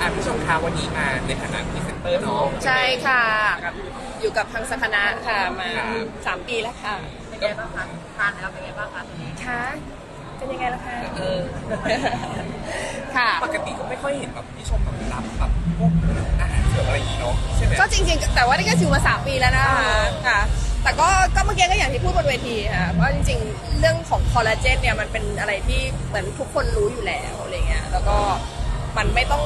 อะพี่ชมคะวันนี้มาในฐานะพรีเซนเตอร์เนาะใช่ค่ะ กับอยู่กับทางสคณะค่ะมาสามปีแล้วค่ะเป็นไงบ้างคะทานแล้วเป็นไงบ้างคะตอนนี้ค่ะเป็นยังไงล่ะคะเออค่ะปกติก็ไม่ค่อยเห็นแบบพี่ชมแบบรับแบบพวกอาหารเสริมอะไรอย่างงี้เนาะใช่ไหมก็จริง ๆ แต่ว่านี่ก็อยู่มาสามปีแล้วนะคะค่ะ แต่ก็ก็เมื่อกี้ก็อย่างที่พูดบนเวทีค่ะว่าจริง ๆ เรื่องของคอลลาเจนเนี่ยมันเป็นอะไรที่เหมือนทุกคนรู้อยู่แล้วอะไรเงี้ยแล้วก็ มันไม่ต้อง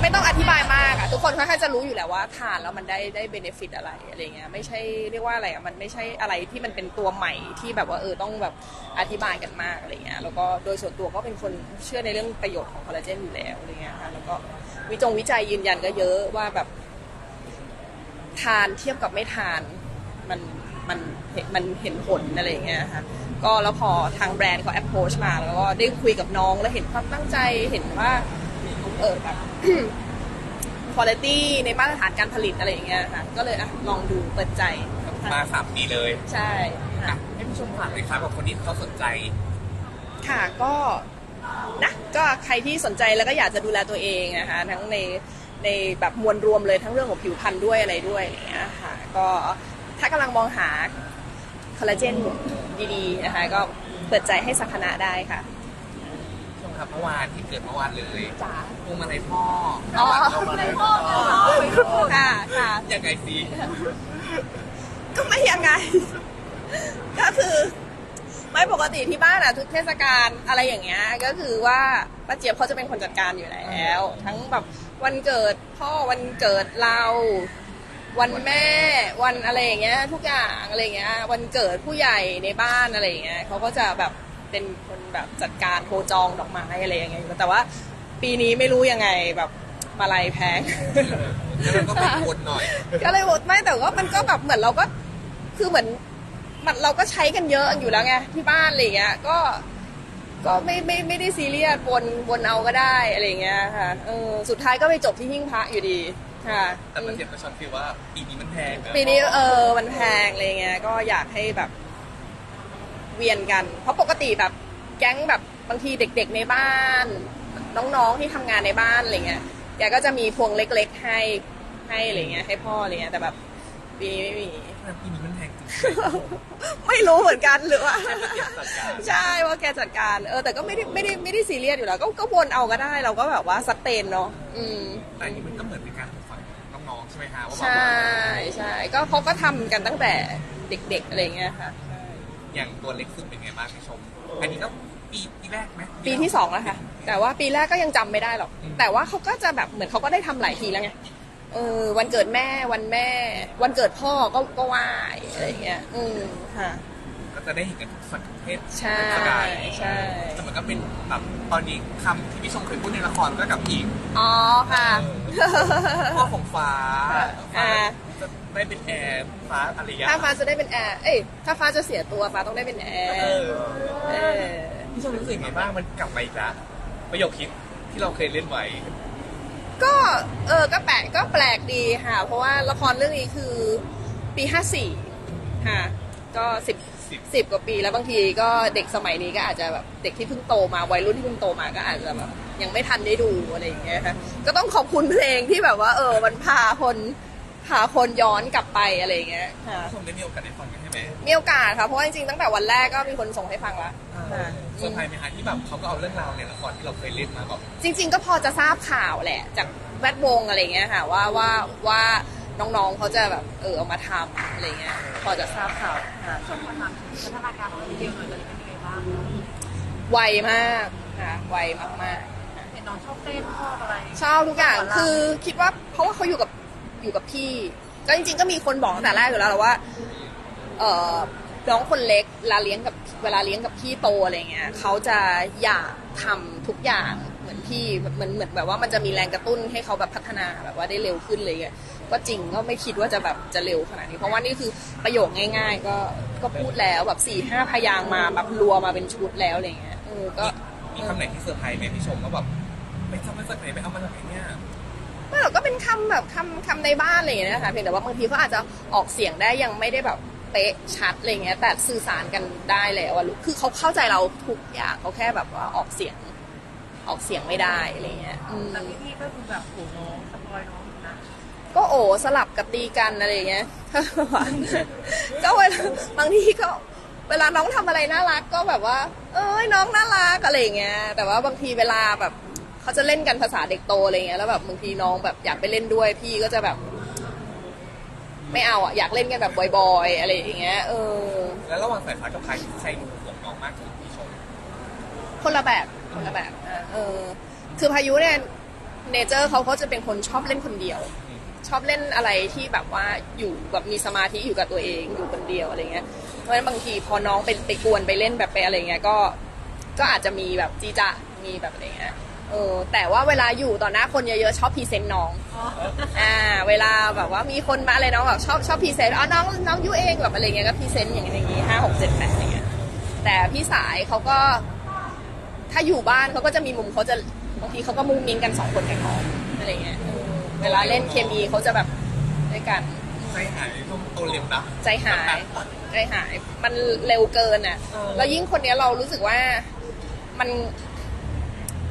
ไม่ต้องอธิบายมากอะทุกคนค่อนข้างจะรู้อยู่แล้วว่าทานแล้วมันได้ได้เบนฟิตอะไรอะไรเงี้ยไม่ใช่เรียกว่าอะไรอะมันไม่ใช่อะไรที่มันเป็นตัวใหม่ที่แบบว่าเออต้องแบบอธิบายกันมากอะไรเงี้ยแล้วก็โดยส่วนตัวก็เป็นคนเชื่อในเรื่องประโยชน์ของคอลลาเจนอยู่แล้วอะไรเงี้ยค่ะแล้วก็วิจงวิจัยยืนยันก็เยอะว่าแบบทานเทียบกับไม่ทานมัน มันเห็นมันเห็นผลอะไรอย่างเงี้ยค่ะก็แล้วพอทางแบรนด์เขา approach มา แล้วก็ได้คุยกับน้องแล้วเห็นความตั้งใจเห็นว่าเออแบบ quality ในมาตรฐานการผลิตอะไรอย่างเงี้ยค่ะก็เลยอะลองดูเปิดใจมาสามปีเลยใช่อะค่ะให้พี่ชมฝากเลยครับกับคนที่เขาสนใจ ค่ะก็นะก็ใครที่สนใจแล้วก็อยากจะดูแลตัวเองนะคะทั้งในในแบบมวลรวมเลยทั้งเรื่องของผิวพรรณด้วยอะไรด้วยอย่างเงี้ยค่ะ ก็ ถ้ากำลังมองหาคอลลาเจนดีๆนะคะ ก็เปิดใจให้สักคณะได้ค่ะชมครับเมื่อวานที่เกิดเมื่อวานเลยจ๋าพวงมาลัยพ่ออ๋อพวงมาลัยพ่อค่ะค่ะยังไงสิก็ไม่ยังไง ก็คือไม่ปกติที่บ้านอะทุกเทศกาลอะไรอย่างเงี้ยก็คือว่าป้าเจี๊ยบเขาจะเป็นคนจัดการอยู่แล้ว ทั้งแบบวันเกิดพ่อวันเกิดเรา วันแม่วันอะไรอย่างเงี้ย ทุกอย่างอะไรอย่างเงี้ย วันเกิดผู้ใหญ่ในบ้านอะไรอย่างเงี้ยเขาก็จะแบบเป็นคนแบบจัดการโทรจองดอกไม้อะไรอย่างเงี้ยแต่ว่าปีนี้ไม่รู้ยังไงแบบมาลัยแพงแล้วเราก็ไปกดหน่อย ก็เลยบอกไม่แต่ว่ามันก็แบบเหมือนเราก็คือเหมือนมันเราก็ใช้กันเยอะอยู่แล้วไงที่บ้านอะไรเงี้ย ก็ก็ไม่ไม่ไม่ได้ซีเรียสวนวนเอาก็ได้อะไรเงี้ยค่ะเออสุดท้ายก็ไปจบที่หิ้งพระอยู่ดี ค่ะ แต่มันเจ็บกระชอนคือว่าปีนี้มันแพงะปีนี้เออมันแพงอะไรเงี้ยก็อยากให้แบบเวียนกัน เพราะปกติแบบแก๊งแบบบางทีเด็กๆในบ้าน น้องๆที่ทำงานในบ้านอะไรเงี้ยแกก็จะมีพวงเล็กๆให้ให้อะไรเงี้ยให้พ่ออะไรเงี้ยแต่แบบปีนี้ไม่มีปีนี้มันแพงจริงไม่รู้เหมือนกันหรือว่าจัดการใช่ว่าแกจัดการเออแต่ก็ไม่ได้ไม่ได้ไม่ได้ซีเรียสอยู่แล้วก็ก็วนเอาก็ได้ เราก็แบบว่าสเตนเนาะอืม แต่อันนี้มันก็เหมือนเป็นการปลูกฝังน้องๆใช่ไหมฮะว่าแบบใช่ว่าใช่ก็เขาก็ทำกันตั้งแต่เด็กๆอะไรเงี้ยค่ะอย่างตัวเล็กสุดเป็นไงบ้างพี่ชม อันนี้ก็ปีปีแรกไหมปีที่สองแล้วค่ะ แต่ว่าปีแรกก็ยังจำไม่ได้หรอก แต่ว่าเขาก็จะแบบเหมือนเขาก็ได้ทำหลายทีแล้วไงเออวันเกิดแม่วันแม่ วันเกิดพ่อก็ก็ไหว้อะไรเงี้ยอืมค่ะก็ จะได้เห็นกันทุกสัตว์ทุกเพศใช่ทุกสกายใช่แต่มันก็เป็นแบบตอนนี้คำที่พี่ชมเคยพูดในละครก็กับอีกอ๋อค่ะพ่อของฟ้าอ่าจะได้เป็นแอร์ฟ้าอะไรอย่างเงี้ยถ้าฟ้าจะได้เป็นแอร์เอ้ยถ้าฟ้าจะเสียตัวฟ้าต้องได้เป็นแอร์เออเออพี่ชมรู้สึกไงบ้างมันกลับมาอีกแล้วประโยคคิดที่เราเคยเล่นไว้ก็เออก็แปลกก็แปลกดีค่ะ เพราะว่าละครเรื่องนี้คือปี 54 ค่ะ ก็สิบ สิบสิบกว่าปีแล้วบางทีก็เด็กสมัยนี้ก็อาจจะแบบเด็กที่เพิ่งโตมาวัยรุ่นที่เพิ่งโตมาก็อาจจะแบบยังไม่ทันได้ดูอะไรอย่างเงี้ยค่ะก็ต้องขอบคุณเพลงที่แบบว่า เออมันพาคนพาคนย้อนกลับไปอะไรอย่างเงี้ยค่ะพี่ชมได้มีโอกาสได้ฟังกันใช่ไหมมีโอกาสค่ะเพราะว่าจริงๆตั้งแต่วันแรกก็มีคนส่งให้ฟังละค่ะเซอร์ไพรส์ไหมคะที่แบบเขาก็เอาเรื่องราวในละครที่เราเคยเล่นมาแบบจริง ๆ ก็พอจะทราบข่าวแหละ จากแวดวงอะไรเงี้ยค่ะว่าว่าว่า น้องๆเขาจะแบบเออเอามาทำอะไรเงี้ยพอจะทราบข่าวค่ะชมมาถามพัฒนาการของเด็กหน่อยตอนนี้เป็นยังไงบ้างไวมากค่ะไวมากๆเห็นน้องชอบเต้นชอบอะไรชอบทุกอย่างคือคิดว่าเพราะว่าเขาอยู่กับอยู่กับพี่ ก็จริง ๆ ก็มีคนบอกตั้งแต่แรกอยู่แล้วแหละว่าเออน้องคนเล็กเวลาเลี้ยงกับเวลาเลี้ยงกับพี่โตอะไรเงี้ยเขาจะอยากทำทุกอย่างเหมือนพี่เหมือนเหมือนแบบว่ามันจะมีแรงกระตุ้นให้เขาแบบพัฒนาแบบว่าได้เร็วขึ้นเลยเงี้ย ก็จริงก็ไม่คิดว่าจะแบบจะเร็วขนาดนี้ เพราะว่านี่คือประโยคง่าย ๆ ก็ก็พูดแล้วแบบสี่ห้าพยางค์มาแบบรัวมาเป็นชุดแล้วอะไรเงี้ยเออก็มีคำไหนที่เซอร์ไพรส์ไหมพี่ชมว่าแบบไปทำมาจากไหนไปเอามาจากไหนเนี่ยไม่หรอกก็เป็นคำแบบคำคำในบ้านอะไรอย่างเงี้ยนะคะเพียงแต่ว่าบางทีเขาอาจจะออกเสียงได้ยังไม่ได้แบบเป๊ะชัดอะไรเงี้ยแต่สื่อสารกันได้แล้วอะคือเขาเข้าใจเราทุกอย่างเขาแค่แบบว่าออกเสียงออกเสียงไม่ได้อะไรเงี้ยอืมแต่พี่ๆก็คือแบบโหน้องสปอยน้องอยู่นะ ก็โอ้สลับกับตีกันอะไรอย่างเงี้ยก็เวลาบางทีก็เวลาน้องทำอะไรน่ารักก็แบบว่า เอ้ยน้องน่ารักอะไรอย่างเงี้ย แต่ว่าบางทีเวลาแบบเขาจะเล่นกันภาษาเด็กโตอะไรเงี้ยแล้วแบบบางทีน้องแบบอยากไปเล่นด้วยพี่ก็จะแบบ ไม่เอาอะอยากเล่นกันแบบบอยๆอะไรอย่างเงี้ยเออ แล้วระหว่างสายฟ้ากับพายใครดูห่วงน้องมากที่สุดพี่ชมคนละแบบคนละแบบอะเออ คือพายุเนี่ยเนเจอร์เขาก็จะเป็นคนชอบเล่นคนเดียว ชอบเล่นอะไรที่แบบว่าอยู่แบบมีสมาธิอยู่กับตัวเองอยู่คนเดียวอะไรเงี้ยเพราะฉะนั้นบางทีพอน้องไปไปกวนไปเล่นแบบไปอะไรเงี้ยก็ก็อาจจะมีแบบจีจะมีแบบอะไรเงี้ยเออแต่ว่าเวลาอยู่ต่อหน้าคนเยอะๆชอบพรีเซนต์น้องอ่าเวลาแบบว่ามีคนมาอะไรน้องแบบชอบชอบพรีเซนต์อ๋อน้องน้องยูเองแบบอะไรเงี้ยก็พรีเซนต์อย่างเงี้ยอย่างงี้ห้าหกเจ็ดแปดอะไรเงี้ยแต่พี่สายเขาก็ถ้าอยู่บ้านเขาก็จะมีมุมเขาจะบางทีเขาก็มุ้งมิ้งกันสองคนกับน้องอะไรเงี้ย เออเวลาเล่นเคมีเขาจะแบบด้วยกัน ใจหายช่วงโตเร็วนะ ใจหายใจหาย มันเร็วเกินอะแล้วยิ่งคนเนี้ยเรารู้สึกว่ามัน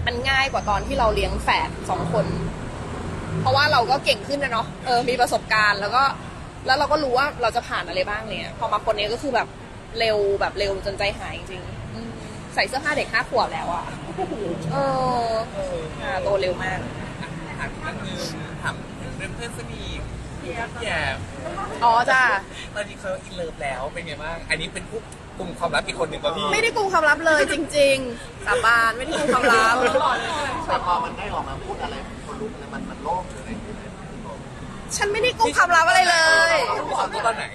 มันง่ายกว่าตอนที่เราเลี้ยงแฝดสองคน เพราะว่าเราก็เก่งขึ้นนะเนาะเออมีประสบการณ์แล้วก็ แล้วเราก็รู้ว่าเราจะผ่านอะไรบ้างเนี่ยพอมาคนนี้ก็คือแบบเร็วแบบเร็วจนใจหายจริงๆอืมใส่เสื้อผ้าเด็กห้าขวบแล้วอะเออเออ อ่าโตเร็วมากถามอีกเรื่องหนึงถามถึงเรื่องเพื่อนสนิทพี่แย่อ๋อจ้าตอนนี้เขาอินเลิฟแล้วเป็นไงบ้าง อันนี้เป็นผู้กลุ่มความลับอีกคนหนึ่งป่ะพี่ไม่ได้กุมความลับเลยจริง ๆ สาบานไม่ได้กุมความลับ แต่พอมันได้ออกมาพูดอะไรคนรู้แล้วมันมันโล่งหรืออะไรอย่างเงี้ยฉันไม่ได้กุมความลับอะไรเลย รู้ความรู้ตอนไหน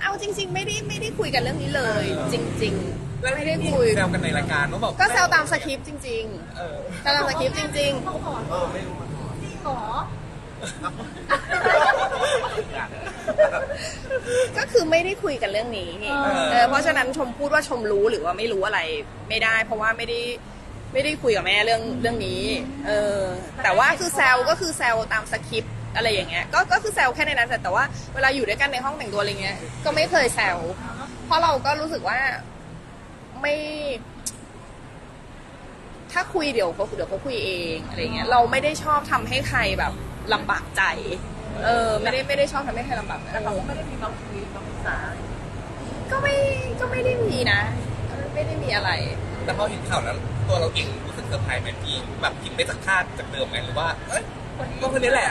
เอาจริง ๆ ไม่ได้ไม่ได้คุยกันเรื่องนี้เลย จริง ๆ ไม่ได้คุย แซวกันในรายการว่าแบบก็แซวตามสคริปต์จริงเออๆแซวตามสคริปต์จริงเออไม่รู้มันๆก็คือไม่ได้คุยกันเรื่องนี้เออเพราะฉะนั้นชมพูดว่าชมรู้หรือว่าไม่รู้อะไรไม่ได้ เพราะว่าไม่ได้ไม่ได้คุยกับแม่เรื่องเรื่องนี้ เออ แต่ว่าคือแซวก็คือแซวตามสคริปต์อะไรอย่างเงี้ย ก็ก็คือแซวแค่ในนั้นแต่แต่ว่าเวลาอยู่ด้วยกันในห้องแต่งตัวอะไรเงี้ย ก็ไม่เคยแซว เพราะเราก็รู้สึกว่า ไม่ ถ้าคุยเดี๋ยวเขาเดี๋ยวเขาคุยเองอะไรเงี้ยเราไม่ได้ชอบทำให้ใครแบบลำบากใจ เออ ไม่ได้ไม่ได้ชอบทำให้ใครลำบากใจแต่เขาก็ไม่ได้มีมาคุยมาปรึกษาก็ไม่ก็ไม่ได้มีนะ ไม่ได้มีอะไร แต่พอเห็นข่าวแล้วตัวเราเองรู้สึกเซอร์ไพรส์ไหมพี่แบบผิดไปจากคาดจากเดิมไหมหรือว่าเอ้ยก็คนนี้แหละ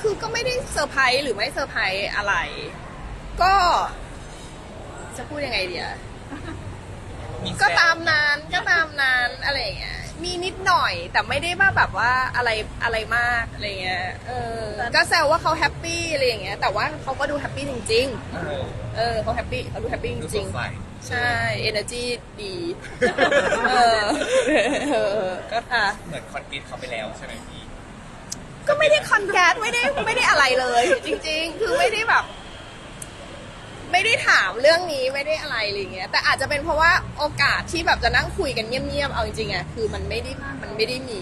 คือก็ไม่ได้เซอร์ไพรส์หรือไม่เซอร์ไพรส์อะไร ก็ จะพูดยังไงเดียมีแซวก็ตามนั้นก็ตามนั้นอะไรอย่างเงี้ยมีนิดหน่อยแต่ไม่ได้ว่าแบบว่าอะไรอะไรมากอะไรเงี้ยเออก็แซวว่าเขาแฮปปี้อะไรอย่างเงี้ยแต่ว่าเขาก็ดูแฮปปี้จริงเออๆเออเขาแฮปปี้เขาดูแฮปปี้จดูสริงดใสๆใช่ energy ดีเออเออก็อะเหมือนคอนกรีตเขาไปแล้วใช่ไหมพี่ก็ไม่ได้คอนแกรสไม่ได้ไม่ได้อะไรเลย จริง ๆ คือไม่ได้แบบ ไม่ได้ถามเรื่องนี้ไม่ได้อะไรอะไรเงี้ยแต่อาจจะเป็นเพราะว่าโอกาสที่แบบจะนั่งคุยกันเงียบๆเอาจริงๆอะคือมันไม่ได้มันไม่ได้มี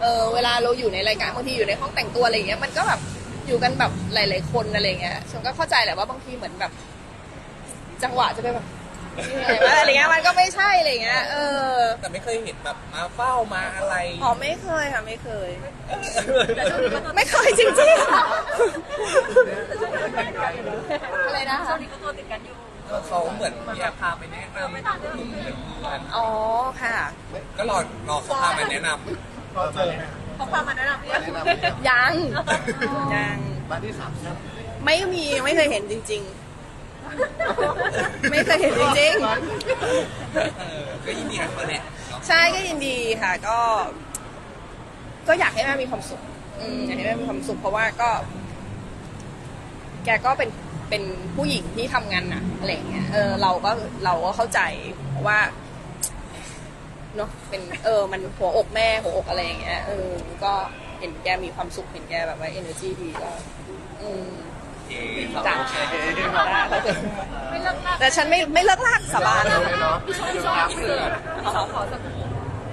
เออเวลาเราอยู่ในรายการบางทีอยู่ในห้องแต่งตัวอะไรเงี้ยมันก็แบบอยู่กันแบบหลาย ๆ คนอะไรเงี้ยฉันก็เข้าใจแหละว่าบางทีเหมือนแบบ จังหวะจะไปแบบ อะไรเงี้ยมันก็ไม่ใช่อะไรเงี้ยเออแต่ไม่เคยเห็นแบบมาเฝ้ามาอะไรอ๋อไม่เคยค่ะไม่เคย ไม่เคยจริงๆอะไรนะช่วคะงนี้ก็ตัวติดกันอยู่เขาเหมือนพี่แอฟพาไปแนะนำกลุ่มเพื่อนอ๋อค่ะๆก็รอรอเขาพามาแนะนก็เจอเขาพามาแนะนำพี่แนะนำให้ยังยัง บ้านที่สามแซ่บไม่มีไม่เคยเห็นจริง ๆ ไม่เคยเห็นจริงำเออก็ยินดีกับเขาแหละเนาะๆ ใช่ก็ยินดีค่ะ ก็ ก็อยากให้แม่มีความสุขอืมอยากให้แม่มีความสุขเพราะว่าก็ แกก็เป็นเป็นผู้หญิงที่ทำงานหนักอะไรอย่างเงี้ยเออเราก็เราก็เข้าใจเพราะว่าเนาะเป็น เออ มันหัวอกแม่หัวอกอะไรอย่างเงี้ยเออก็เห็นแกมีความสุขเห็นแกแบบว่า energy ดีก็ อืมโอเคจ้ะโอเคไม่ เลิกลากแต่ฉันไม่ไม่เลิกลากสาบานเออเนาะพี่ชมชอบพี่ขอขอสัก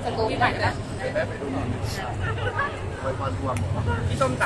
สกู๊ปหน่อยนะได้ไปดูหน่อยไว้พรรวมพี่ส้มต